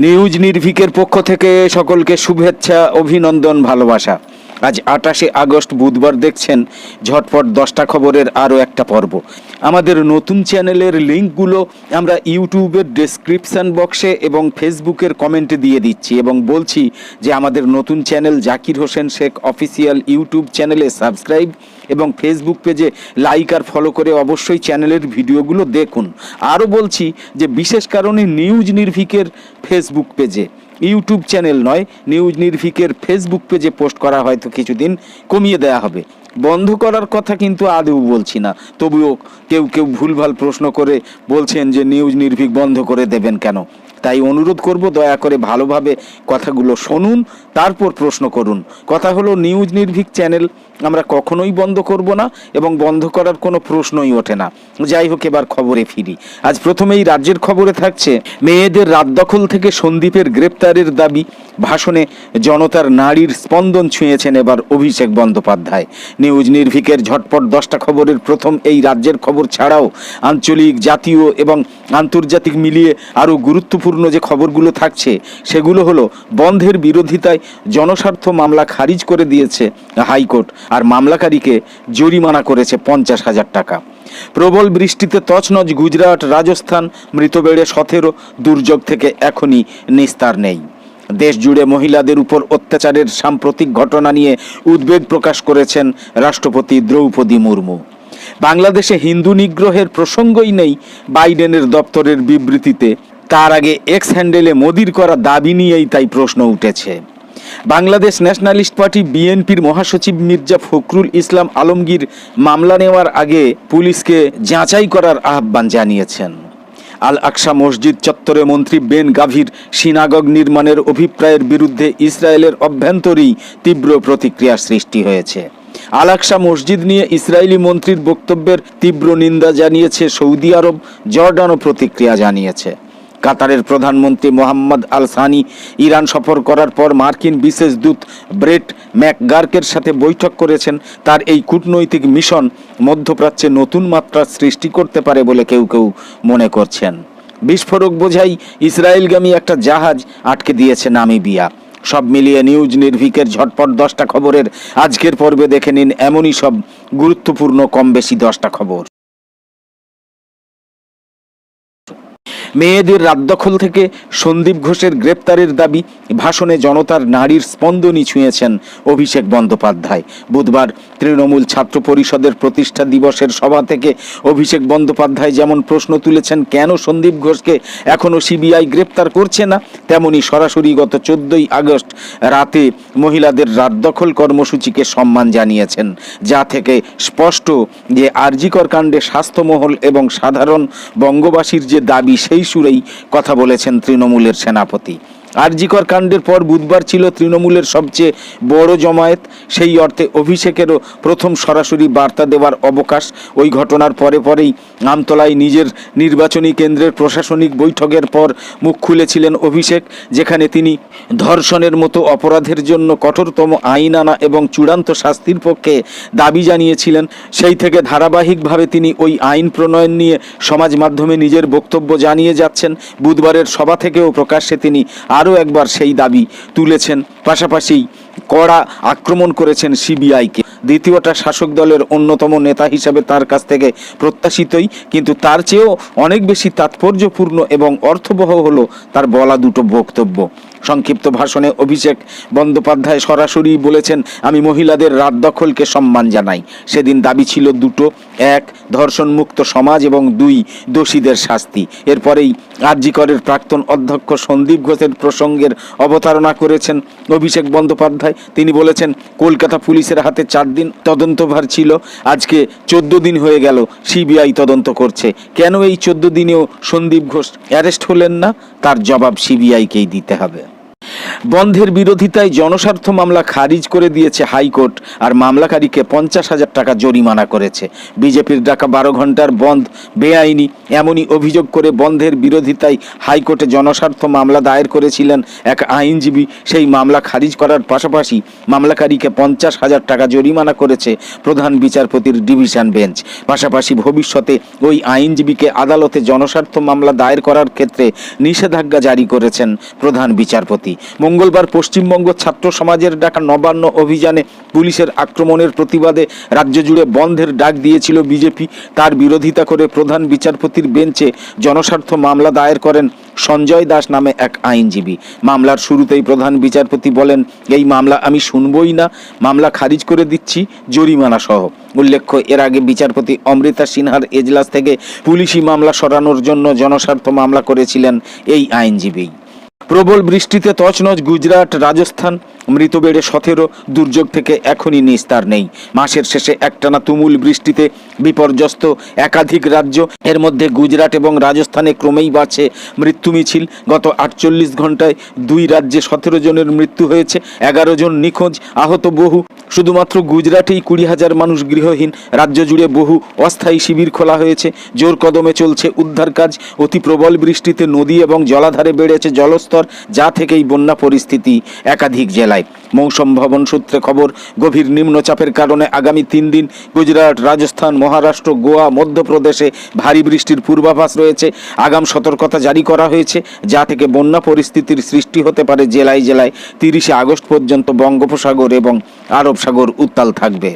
News নির্ভিকের পক্ষ থেকে সকলকে শুভেচ্ছা, অভিনন্দন, ভালোবাসা। আজ আটাশে আগস্ট বুধবার দেখছেন ঝটপট দশটা খবরের আরও একটা পর্ব। আমাদের নতুন চ্যানেলের লিঙ্কগুলো আমরা ইউটিউবের ডেসক্রিপশন বক্সে এবং ফেসবুকের কমেন্টে দিয়ে দিচ্ছি এবং বলছি যে আমাদের নতুন channel Zakir Hossain Sheikh official YouTube চ্যানেলে সাবস্ক্রাইব এবং ফেসবুক পেজে লাইক আর ফলো করে অবশ্যই চ্যানেলের ভিডিওগুলো দেখুন। আরও বলছি যে বিশেষ কারণে নিউজ নির্ভিকের ফেসবুক পেজে ইউটিউব চ্যানেল নয় নিউজ নির্ভিকের ফেসবুক পেজে পোস্ট করা হয়তো কিছুদিন কমিয়ে দেওয়া হবে। বন্ধ করার কথা কিন্তু আদৌ বলছি না। তবুও কেউ কেউ ভুলভাল প্রশ্ন করে বলছেন যে নিউজ নির্ভীক বন্ধ করে দেবেন কেন? তাই অনুরোধ করব দয়া করে ভালোভাবে কথাগুলো শুনুন তারপর প্রশ্ন করুন। কথা হলো নিউজ নির্ভীক চ্যানেল আমরা কখনোই বন্ধ করব না এবং বন্ধ করার কোনো প্রশ্নই ওঠে না। যাই হোক, এবার খবরে ফিরি। আজ প্রথমেই রাজ্যের খবরে থাকছে, মেয়েদের রাত দখল থেকে সন্দীপের গ্রেপ্তারের দাবি। ভাষণে জনতার নারীর স্পন্দন ছুঁয়েছেন এবার অভিষেক বন্দ্যোপাধ্যায়। নিউজ নির্ভিকের ঝটপট দশটা খবরের প্রথম এই রাজ্যের খবর ছাড়াও আঞ্চলিক, জাতীয় এবং আন্তর্জাতিক মিলিয়ে আরও গুরুত্বপূর্ণ যে খবরগুলো থাকছে, সেগুলো হলো বন্ধের বিরোধিতায় জনস্বার্থ মামলা খারিজ করে দিয়েছে হাইকোর্ট আর মামলাকারীকে জরিমানা করেছে পঞ্চাশ হাজার টাকা। প্রবল বৃষ্টিতে তছনছ গুজরাট, রাজস্থান মৃত বেড়ে সতেরো, দুর্যোগ থেকে এখনই নিস্তার নেই। দেশ জুড়ে মহিলাদের উপর অত্যাচারের সাম্প্রতিক ঘটনা নিয়ে উদ্বেগ প্রকাশ করেছেন রাষ্ট্রপতি দ্রৌপদী মুর্মু। বাংলাদেশে হিন্দু নিগ্রহের প্রসঙ্গই নেই বাইডেনের দপ্তরের বিবৃতিতে। তার আগে এক্স হ্যান্ডেলে মোদির করা দাবি নিয়েই তাই প্রশ্ন উঠেছে। বাংলাদেশ ন্যাশনালিস্ট পার্টি বিএনপির মহাসচিব মির্জা ফখরুল ইসলাম আলমগীর মামলা নেওয়ার আগে পুলিশকে যাচাই করার আহ্বান জানিয়েছেন। আল আকসা মসজিদ চত্বরে মন্ত্রী বেন গাভির সিনাগগ নির্মাণের অভিপ্রায়ের বিরুদ্ধে ইসরায়েলের অভ্যন্তরেই তীব্র প্রতিক্রিয়া সৃষ্টি হয়েছে। আল আকসা মসজিদ নিয়ে ইসরায়েলি মন্ত্রীর বক্তব্যের তীব্র নিন্দা জানিয়েছে সৌদি আরব, জর্ডানও প্রতিক্রিয়া জানিয়েছে। কাতারের প্রধানমন্ত্রী মোহাম্মদ আল সানি ইরান সফর করার পর মার্কিন বিশেষ দূত ব্রেট ম্যাকগার্কের সাথে বৈঠক করেছেন। তার এই কূটনৈতিক মিশন মধ্যপ্রাচ্যে নতুন মাত্রা সৃষ্টি করতে পারে বলে কেউ কেউ মনে করছেন। বিস্ফোরক বোঝাই ইসরায়েলগামী একটা জাহাজ আটকে দিয়েছে নামিবিয়া। সব মিলিয়ে নিউজ নির্ভিকের ঝটপট দশটা খবরের আজকের পর্বে দেখে নিন এমনই সব গুরুত্বপূর্ণ কম বেশি দশটা খবর। মেয়েদের রাত দখল থেকে সন্দীপ ঘোষের গ্রেপ্তারের দাবি, ভাষণে জনতার নারীর স্পন্দনই ছুঁয়েছেন অভিষেক বন্দ্যোপাধ্যায়। বুধবার তৃণমূল ছাত্র পরিষদের প্রতিষ্ঠা দিবসের সভা থেকে অভিষেক বন্দ্যোপাধ্যায় যেমন প্রশ্ন তুলেছেন, কেন সন্দীপ ঘোষকে এখনও সিবিআই গ্রেপ্তার করছে না, তেমনি সরাসরি গত চোদ্দই আগস্ট রাতে মহিলাদের রাত দখল কর্মসূচিকে সম্মান জানিয়েছেন, যা থেকে স্পষ্ট যে আরজিকর কাণ্ডে স্বাস্থ্যমহল এবং সাধারণ বঙ্গবাসীর যে দাবি, সেই সুরেই কথা বলেছেন তৃণমূলের সেনাপতি। আরজিকর কাণ্ডের পর বুধবার ছিল তৃণমূলের সবচেয়ে বড় জমায়েত। সেই অর্থে অভিষেকেরও প্রথম সরাসরি বার্তা দেওয়ার অবকাশ। ওই ঘটনার পরে পরেই আমতলায় নিজের নির্বাচনী কেন্দ্রের প্রশাসনিক বৈঠকের পর মুখ খুলেছিলেন অভিষেক, যেখানে তিনি ধর্ষণের মতো অপরাধের জন্য কঠোরতম আইন আনা এবং চূড়ান্ত শাস্তির পক্ষে দাবি জানিয়েছিলেন। সেই থেকে ধারাবাহিকভাবে তিনি ওই আইন প্রণয়ন নিয়ে সমাজ মাধ্যমে নিজের বক্তব্য জানিয়ে যাচ্ছেন। বুধবারের সভা থেকেও প্রকাশ্যে তিনি আরও একবার সেই দাবি তুলেছেন। পাশাপাশি কড়া আক্রমণ করেছেন সিবিআইকে। দ্বিতীয়টা শাসক দলের অন্যতম নেতা হিসাবে তার কাছ থেকে প্রত্যাশিতই, কিন্তু তার চেয়েও অনেক বেশি তাৎপর্যপূর্ণ এবং অর্থবহ হলো তার বলা দুটো বক্তব্য। সংক্ষিপ্ত ভাষণে অভিষেক বন্দ্যোপাধ্যায় সরাসরি বলেছেন, আমি মহিলাদের রাত দখলকে সম্মান জানাই। সেদিন দাবি ছিল দুটো। এক, ধর্ষণমুক্ত সমাজ এবং দুই, দোষীদের শাস্তি। এরপরেই আরজিকরের প্রাক্তন অধ্যক্ষ সন্দীপ ঘোষের প্রসঙ্গের অবতারণা করেছেন অভিষেক বন্দ্যোপাধ্যায়। তিনি বলেছেন, কলকাতা পুলিশের হাতে চার দিন তদন্তভার ছিল। আজকে চোদ্দ দিন হয়ে গেল, সিবিআই তদন্ত করছে। কেন এই চোদ্দ দিনেও সন্দীপ ঘোষ অ্যারেস্ট হলেন না? তার জবাব সিবিআইকেই দিতে হবে। বন্ধের বিরোধিতায় জনস্বার্থ মামলা খারিজ করে দিয়েছে হাইকোর্ট, আর মামলাকারীকে পঞ্চাশ হাজার টাকা জরিমানা করেছে। বিজেপির ডাকা বারো ঘণ্টার বন্ধ বেআইনি, এমনই অভিযোগ করে বন্ধের বিরোধিতায় হাইকোর্টে জনস্বার্থ মামলা দায়ের করেছিলেন এক আইনজীবী। সেই মামলা খারিজ করার পাশাপাশি মামলাকারীকে পঞ্চাশ হাজার টাকা জরিমানা করেছে প্রধান বিচারপতির ডিভিশন বেঞ্চ। পাশাপাশি ভবিষ্যতে ওই আইনজীবীকে আদালতে জনস্বার্থ মামলা দায়ের করার ক্ষেত্রে নিষেধাজ্ঞা জারি করেছেন প্রধান বিচারপতি। মঙ্গলবার পশ্চিমবঙ্গ ছাত্র সমাজের ডাকা নবান্ন অভিযানে পুলিশের আক্রমণের প্রতিবাদে রাজ্য জুড়ে বন্ধের ডাক দিয়েছিল বিজেপি। তার বিরোধিতা করে প্রধান বিচারপতির বেঞ্চে জনস্বার্থ মামলা দায়ের করেন সঞ্জয় দাস নামে এক আইনজীবী। মামলার শুরুতেই প্রধান বিচারপতি বলেন, এই মামলা আমি শুনবই না, মামলা খারিজ করে দিচ্ছি জরিমানা সহ। উল্লেখ্য, এর আগে বিচারপতি অমৃতা সিনহার এজলাস থেকে পুলিশি মামলা সরানোর জন্য জনস্বার্থ মামলা করেছিলেন এই আইনজীবী। প্রবল বৃষ্টিতে তছনছ গুজরাট, রাজস্থান মৃত বেড়ে সতেরো, দুর্যোগ থেকে এখনই নিস্তার নেই। মাসের শেষে একটানা তুমুল বৃষ্টিতে বিপর্যস্ত একাধিক রাজ্য। এর মধ্যে গুজরাট এবং রাজস্থানে ক্রমেই বাড়ছে মৃত্যু মিছিল। গত আটচল্লিশ ঘন্টায় দুই রাজ্যে সতেরো জনের মৃত্যু হয়েছে, এগারো জন নিখোঁজ, আহত বহু। শুধুমাত্র গুজরাটেই কুড়ি হাজার মানুষ গৃহহীন। রাজ্য জুড়ে বহু অস্থায়ী শিবির খোলা হয়েছে। জোর কদমে চলছে উদ্ধার কাজ অতি প্রবল বৃষ্টিতে নদী এবং জলাধারে বেড়েছে জলস্তর যা থেকেই বন্যা পরিস্থিতি একাধিক জেলায়। মৌসুম ভবন সূত্রে খবর, গভীর নিম্নচাপের কারণে আগামী তিন দিন গুজরাট, রাজস্থান, মহারাষ্ট্র, গোয়া, মধ্যপ্রদেশে ভারী বৃষ্টির পূর্বাভাস রয়েছে। আগাম সতর্কতা জারি করা হয়েছে, যা থেকে বন্যা পরিস্থিতির সৃষ্টি হতে পারে জেলায় জেলায়। তিরিশে আগস্ট পর্যন্ত বঙ্গোপসাগর এবং আরব সাগর উত্তাল থাকবে।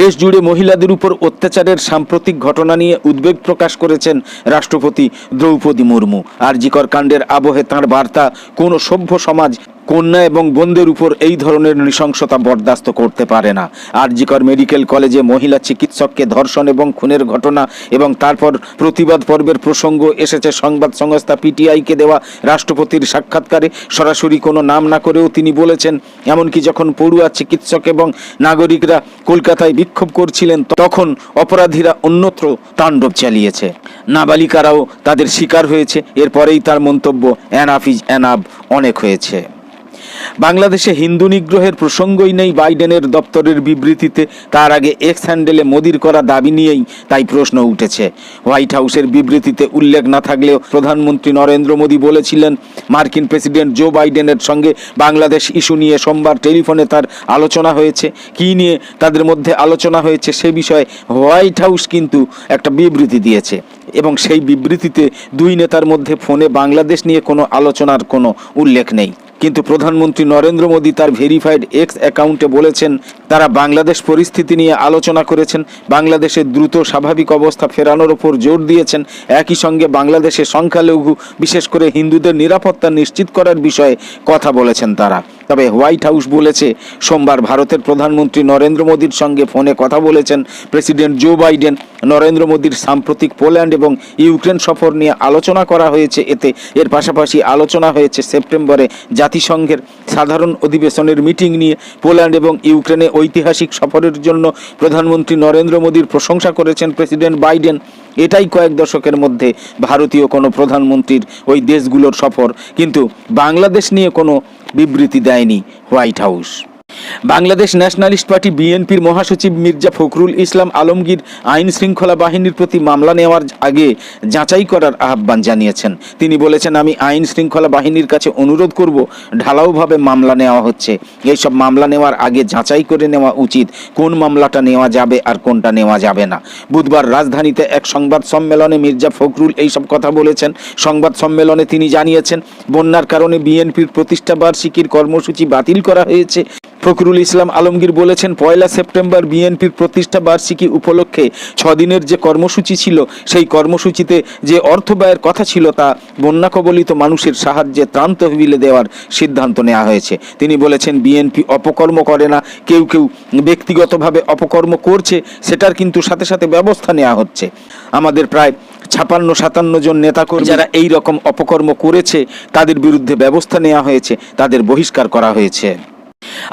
দেশ জুড়ে মহিলাদের উপর অত্যাচারের সাম্প্রতিক ঘটনা নিয়ে উদ্বেগ প্রকাশ করেছেন রাষ্ট্রপতি দ্রৌপদী মুর্মু। আর জিকর কাণ্ডের আবহে তাঁর বার্তা, কোনো সভ্য সমাজ কন্যা এবং বোনদের উপর এই ধরনের নৃশংসতা বরদাস্ত করতে পারে না। আরজিকর মেডিকেল কলেজে মহিলা চিকিৎসককে ধর্ষণ এবং খুনের ঘটনা এবং তারপর প্রতিবাদ পর্বের প্রসঙ্গ এসেছে সংবাদ সংস্থা পিটিআইকে দেওয়া রাষ্ট্রপতির সাক্ষাৎকারে। সরাসরি কোনো নাম না করেও তিনি বলেছেন, এমনকি যখন পড়ুয়া চিকিৎসক এবং নাগরিকরা কলকাতায় বিক্ষোভ করছিলেন, তখন অপরাধীরা অন্যত্র তাণ্ডব চালিয়েছে। নাবালিকারাও তাদের শিকার হয়েছে, এরপরেই তার মন্তব্য অ্যানাফ ইজ অ্যানাব অনেক হয়েছে। বাংলাদেশে হিন্দু নিগ্রহের প্রসঙ্গই নেই বাইডেনের দপ্তরের বিবৃতিতে। তার আগে এক্স হ্যান্ডেলে মোদির করা দাবি নিয়েই তাই প্রশ্ন উঠেছে। হোয়াইট হাউসের বিবৃতিতে উল্লেখ না থাকলেও প্রধানমন্ত্রী নরেন্দ্র মোদী বলেছিলেন, মার্কিন প্রেসিডেন্ট জো বাইডেনের সঙ্গে বাংলাদেশ ইস্যু নিয়ে সোমবার টেলিফোনে তার আলোচনা হয়েছে। কী নিয়ে তাদের মধ্যে আলোচনা হয়েছে সে বিষয়ে হোয়াইট হাউস কিন্তু একটা বিবৃতি দিয়েছে এবং সেই বিবৃতিতে দুই নেতার মধ্যে ফোনে বাংলাদেশ নিয়ে কোনো আলোচনার কোনো উল্লেখ নেই। কিন্তু প্রধানমন্ত্রী নরেন্দ্র মোদী তার ভেরিফাইড এক্স অ্যাকাউন্টে বলেছেন, তারা বাংলাদেশ পরিস্থিতি নিয়ে আলোচনা করেছেন বাংলাদেশের দ্রুত স্বাভাবিক অবস্থা ফেরানোর ওপর জোর দিয়েছেন, একই সঙ্গে বাংলাদেশের সংখ্যালঘু, বিশেষ করে হিন্দুদের নিরাপত্তা নিশ্চিত করার বিষয়ে কথা বলেছেন তারা। তবে হোয়াইট হাউস বলেছে, সোমবার ভারতের প্রধানমন্ত্রী নরেন্দ্র মোদীর সঙ্গে ফোনে কথা বলেছেন প্রেসিডেন্ট জো বাইডেন। নরেন্দ্র মোদীর সাম্প্রতিক পোল্যান্ড এবং ইউক্রেন সফর নিয়ে আলোচনা করা হয়েছে। এতে এর পাশাপাশি আলোচনা হয়েছে সেপ্টেম্বরে জাতিসংঘের সাধারণ অধিবেশনের মিটিং নিয়ে। পোল্যান্ড এবং ইউক্রেনে ঐতিহাসিক সফরের জন্য প্রধানমন্ত্রী নরেন্দ্র মোদীর প্রশংসা করেছেন প্রেসিডেন্ট বাইডেন। এটাই কয়েক দশকের মধ্যে ভারতীয় কোনো প্রধানমন্ত্রীর ওই দেশগুলোর সফর। কিন্তু বাংলাদেশ নিয়ে কোনো বিবৃতি দেয়নি White House. Bangladesh Nationalist Party বিএনপির মহাসচিব মির্জা ফখরুল ইসলাম আলমগীর আইন শৃঙ্খলা বাহিনীর প্রতি মামলা নেওয়ার আগে যাচাই করার আহ্বান জানিয়েছেন। তিনি বলেছেন, আমি আইন শৃঙ্খলা বাহিনীর কাছে অনুরোধ করব, ঢালাওভাবে মামলা নেওয়া হচ্ছে। এইসব মামলা নেওয়ার আগে যাচাই করে নেওয়া উচিত, কোন মামলাটা নেওয়া যাবে আর কোনটা নেওয়া যাবে না। বুধবার রাজধানীতে এক সংবাদ সম্মেলনে মির্জা ফখরুল এইসব কথা বলেছেন। সংবাদ সম্মেলনে তিনি জানিয়েছেন, বন্যার কারণে বিএনপির প্রতিষ্ঠাবার্ষিকীর কর্মসূচি বাতিল করা হয়েছে। ফখরুল ইসলাম আলমগীর বলেছেন, পয়লা সেপ্টেম্বর বিএনপির প্রতিষ্ঠা বার্ষিকী উপলক্ষে ছদিনের যে কর্মসূচি ছিল, সেই কর্মসূচিতে যে অর্থ ব্যয়ের কথা ছিল তা বন্যা কবলিত মানুষের সাহায্যে ত্রাণ তহবিলে দেওয়ার সিদ্ধান্ত নেওয়া হয়েছে। তিনি বলেছেন, বিএনপি অপকর্ম করে না, কেউ কেউ ব্যক্তিগতভাবে অপকর্ম করছে, সেটার কিন্তু সাথে সাথে ব্যবস্থা নেওয়া হচ্ছে। আমাদের প্রায় ছাপান্ন, সাতান্ন জন নেতাকর্মী যারা এই রকম অপকর্ম করেছে, তাদের বিরুদ্ধে ব্যবস্থা নেওয়া হয়েছে, তাদের বহিষ্কার করা হয়েছে।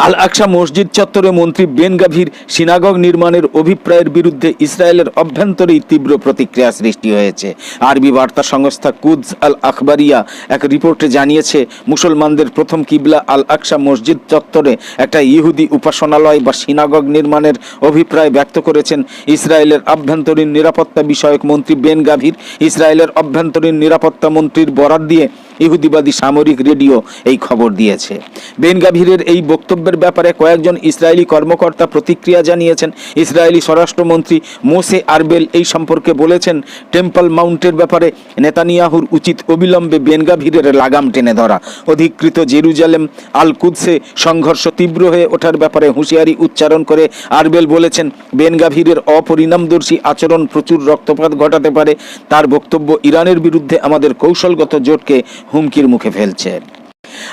আল আকসা মসজিদ চত্বরে মন্ত্রী বেন গাভীর সিনাগগ নির্মাণের অভিপ্রায়ের বিরুদ্ধে ইসরায়েলের অভ্যন্তরেই তীব্র প্রতিক্রিয়া সৃষ্টি হয়েছে। আরবি বার্তা সংস্থা কুদস আল আখবারিয়া এক রিপোর্টে জানিয়েছে, মুসলমানদের প্রথম কিবলা আল আকসা মসজিদ চত্বরে একটা ইহুদি উপাসনালয় বা সিনাগগ নির্মাণের অভিপ্রায় ব্যক্ত করেছেন ইসরায়েলের আভ্যন্তরীণ নিরাপত্তা বিষয়ক মন্ত্রী বেন গাভীর। ইসরায়েলের অভ্যন্তরীণ নিরাপত্তা মন্ত্রীর বরাত দিয়ে ইহুদিবাদী সামরিক রেডিও এই খবর দিয়েছে। বেন গাভীরের এই বক্তব্যের ব্যাপারে কয়েকজন ইসরায়েলি কর্মকর্তা প্রতিক্রিয়া জানিয়েছেন। ইসরায়েলি স্বরাষ্ট্রমন্ত্রী মোসে আরবেল এই সম্পর্কে বলেছেন, টেম্পল মাউন্টের ব্যাপারে নেতানিয়াহুর উচিত অবিলম্বে বেন গাভীরের লাগাম টেনে ধরা। অধিকৃত জেরুজালেম আল কুদসে সংঘর্ষ তীব্র হয়ে ওঠার ব্যাপারে হুঁশিয়ারি উচ্চারণ করে আরবেল বলেছেন, বেন গাভীরের অপরিণামদর্শী আচরণ প্রচুর রক্তপাত ঘটাতে পারে। তার বক্তব্য ইরানের বিরুদ্ধে আমাদের কৌশলগত জোটকে হুমকির মুখে ফেলছে।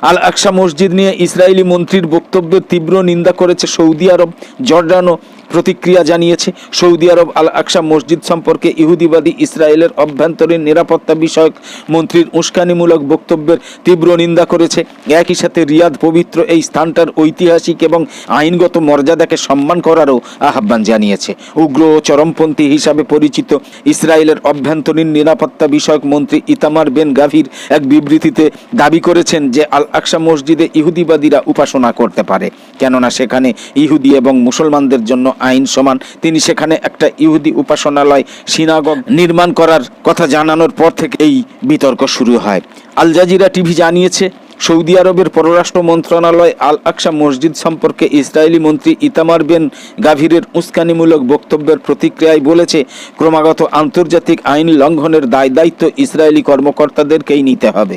আল আকসা মসজিদ নিয়ে ইসরায়েলি মন্ত্রীর বক্তব্য তীব্র নিন্দা করেছে সৌদি আরব জর্ডানও প্রতিক্রিয়া জানিয়েছে, সৌদি আরব আল আকসা মসজিদ সম্পর্কে ইহুদিবাদী ইসরায়েলের অভ্যন্তরীণ নিরাপত্তা বিষয়ক মন্ত্রীর উস্কানিমূলক বক্তব্যের তীব্র নিন্দা করেছে। একই সাথে রিয়াদ পবিত্র এই স্থানটার ঐতিহাসিক এবং আইনগত মর্যাদাকে সম্মান করারও আহ্বান জানিয়েছে। উগ্র ও চরমপন্থী হিসাবে পরিচিত ইসরায়েলের অভ্যন্তরীণ নিরাপত্তা বিষয়ক মন্ত্রী ইতামার বেন গাভীর এক বিবৃতিতে দাবি করেছেন যে আল আকসা মসজিদে ইহুদিবাদীরা উপাসনা করতে পারে। কেননা সেখানে ইহুদি এবং মুসলমানদের জন্য আইন সমান। তিনি সেখানে একটা ইহুদি উপাসনালয়, সিনাগগ নির্মাণ করার কথা জানানোর পর থেকে এই বিতর্ক শুরু হয়। আল জাজিরা টিভি জানিয়েছে সৌদি আরবের পররাষ্ট্র মন্ত্রণালয় আল আকসা মসজিদ সম্পর্কে ইসরায়েলি মন্ত্রী ইতামার বেন গাভীরের উস্কানিমূলক বক্তব্যের প্রতিক্রিয়ায় বলেছে, ক্রমাগত আন্তর্জাতিক আইন লঙ্ঘনের দায় দায়িত্ব ইসরায়েলি কর্মকর্তাদেরকেই নিতে হবে।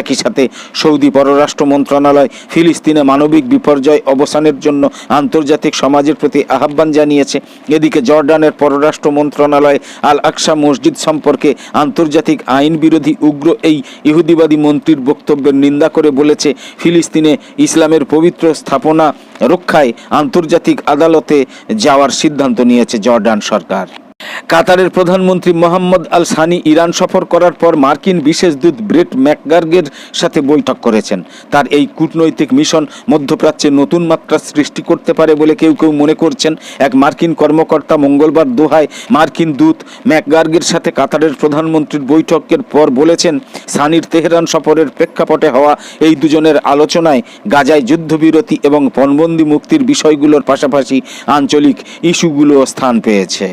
একই সাথে সৌদি পররাষ্ট্র মন্ত্রণালয় ফিলিস্তিনে মানবিক বিপর্যয় অবসানের জন্য আন্তর্জাতিক সমাজের প্রতি আহ্বান জানিয়েছে। এদিকে জর্ডানের পররাষ্ট্র মন্ত্রণালয় আল আকসা মসজিদ সম্পর্কে আন্তর্জাতিক আইন বিরোধী উগ্র এই ইহুদিবাদী মন্ত্রীর বক্তব্যের নিন্দা বলেছে ফিলিস্তিনে ইসলামের পবিত্র স্থাপনা রক্ষায় আন্তর্জাতিক আদালতে যাওয়ার সিদ্ধান্ত নিয়েছে জর্ডান সরকার। কাতারের প্রধানমন্ত্রী মোহাম্মদ আল সানি ইরান সফর করার পর মার্কিন বিশেষ দূত ব্রেট ম্যাকগার্গের সাথে বৈঠক করেছেন। তার এই কূটনৈতিক মিশন মধ্যপ্রাচ্যে নতুন মাত্রা সৃষ্টি করতে পারে বলে কেউ কেউ মনে করছেন। এক মার্কিন কর্মকর্তা মঙ্গলবার দোহায় মার্কিন দূত ম্যাকগার্গের সাথে কাতারের প্রধানমন্ত্রীর বৈঠকের পর বলেছেন, সানির তেহরান সফরের প্রেক্ষাপটে হওয়া এই দুজনের আলোচনায় গাজায় যুদ্ধবিরতি এবং পণবন্দি মুক্তির বিষয়গুলোর পাশাপাশি আঞ্চলিক ইস্যুগুলো স্থান পেয়েছে।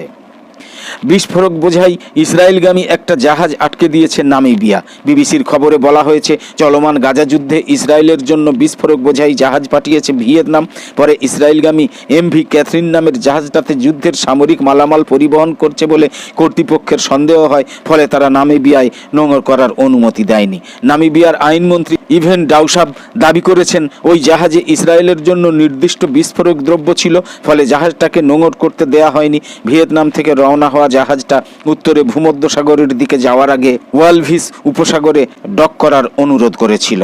বিস্ফোরক বোঝাই ইসরায়েলগামী একটা জাহাজ আটকে দিয়েছে নামিবিয়া। বিবিসির খবরে বলা হয়েছে, চলমান গাজা যুদ্ধে ইসরায়েলের জন্য বিস্ফোরক বোঝাই জাহাজ পাঠিয়েছে ভিয়েতনাম। পরে ইসরায়েলগামী এমভি ক্যাথরিন নামের জাহাজটাতে যুদ্ধের সামরিক মালামাল পরিবহন করছে বলে কর্তৃপক্ষের সন্দেহ হয়, ফলে তারা নামিবিয়ায় নোঙর করার অনুমতি দেয়নি। নামিবিয়ার আইনমন্ত্রী ইভেন ডাউসাব দাবি করেছেন, ওই জাহাজে ইসরায়েলের জন্য নির্দিষ্ট বিস্ফোরক দ্রব্য ছিল, ফলে জাহাজটাকে নোঙর করতে দেয়া হয়নি। ভিয়েতনাম থেকে রওনা হওয়া জাহাজটা উত্তরে ভূমধ্যসাগরের দিকে যাওয়ার আগে ওয়ালভিস উপসাগরে ডক করার অনুরোধ করেছিল।